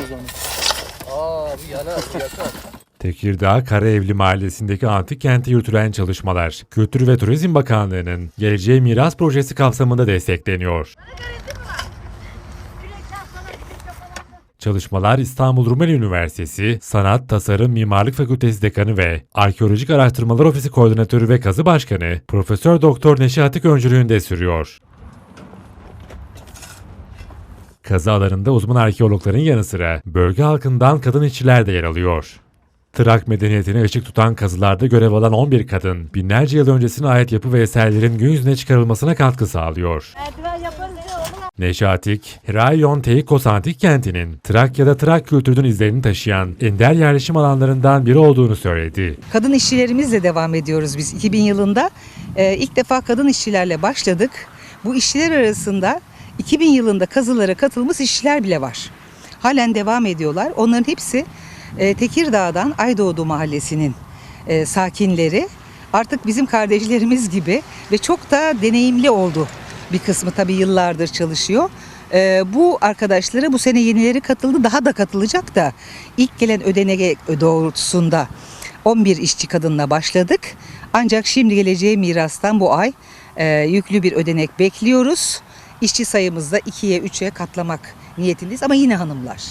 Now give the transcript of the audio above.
Yakarsınız onu. Aa bu yanar, bu yakar. Tekirdağ Karaevli Mahallesi'ndeki antik kente yürütülen çalışmalar, Kültür ve Turizm Bakanlığı'nın Geleceğe Miras Projesi kapsamında destekleniyor. Çalışmalar İstanbul Rumeli Üniversitesi Sanat, Tasarım, Mimarlık Fakültesi Dekanı ve Arkeolojik Araştırmalar Ofisi Koordinatörü ve Kazı Başkanı Profesör Doktor Neşi Atık öncülüğünde sürüyor. Kazı alanında uzman arkeologların yanı sıra bölge halkından kadın işçiler de yer alıyor. Trak medeniyetine ışık tutan kazılarda görev alan 11 kadın, binlerce yıl öncesine ait yapı ve eserlerin gün yüzüne çıkarılmasına katkı sağlıyor. Neşatik, Hirayon Teikos Antik Kenti'nin Trakya'da Trak kültürünün izlerini taşıyan ender yerleşim alanlarından biri olduğunu söyledi. Kadın işçilerimizle devam ediyoruz biz. 2000 yılında ilk defa kadın işçilerle başladık. Bu işçiler arasında 2000 yılında kazılara katılmış işçiler bile var. Halen devam ediyorlar. Onların hepsi e, Tekirdağ'dan Aydoğdu Mahallesi'nin e, sakinleri. Artık bizim kardeşlerimiz gibi ve çok da deneyimli oldu. Bir kısmı tabii yıllardır çalışıyor. E, bu arkadaşlara bu sene yenileri katıldı. Daha da katılacak da ilk gelen ödenek doğrultusunda 11 işçi kadınla başladık. Ancak şimdi geleceği mirastan bu ay e, yüklü bir ödenek bekliyoruz. İşçi sayımızda 2'ye 3'e katlamak niyetindeyiz ama yine hanımlar.